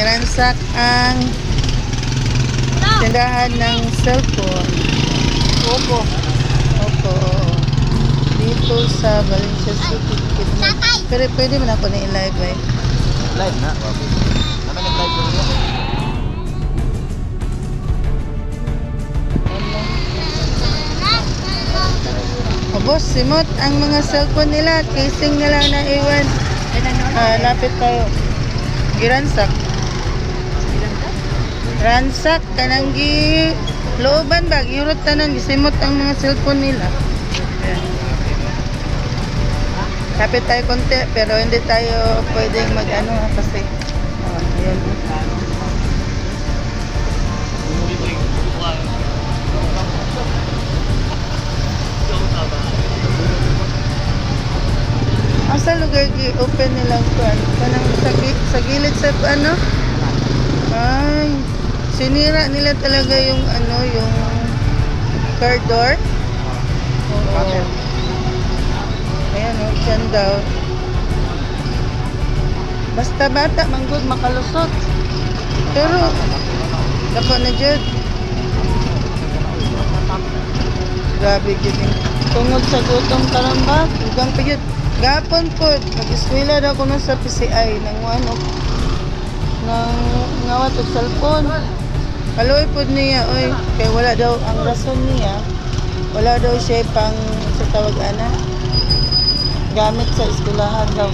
niransak ang tindahan ng cellphone. Opo. Opo. Dito sa Valencia City. Pero pwede mo na ako na i-live eh. Live na. Wabi. Ano nag-live ko niya? O boss, simot ang mga cellphone nila. Casing nila na iwan. Ah, lapit tayo. Giransak. Ransak kanang gi looban ba giurot tanan gisimot ang mga cellphone nila. Ayan. Kapit tayo konti pero hindi tayo pwedeng mag-ano kasi oh, ayun. Asa lugar gi open nilang kuan? Kanang sa, sa gilid sa ano? Ay, sinira nila talaga yung ano, yung car door. Oo. Ayan o, dyan daw. Basta bata, manggod, makalusot. Pero, dapat na dyan. Grabe yun. Tungod sa gutom karon ba? Ugang pa. Gapon po, mag-eskwela daw ko na sa PCI nang ano, nang ngawat og cellphone. Kaloy po niya, oy, kay wala daw ang rason niya. Wala daw siya pang sa tawag ana gamit sa eskwelahan daw.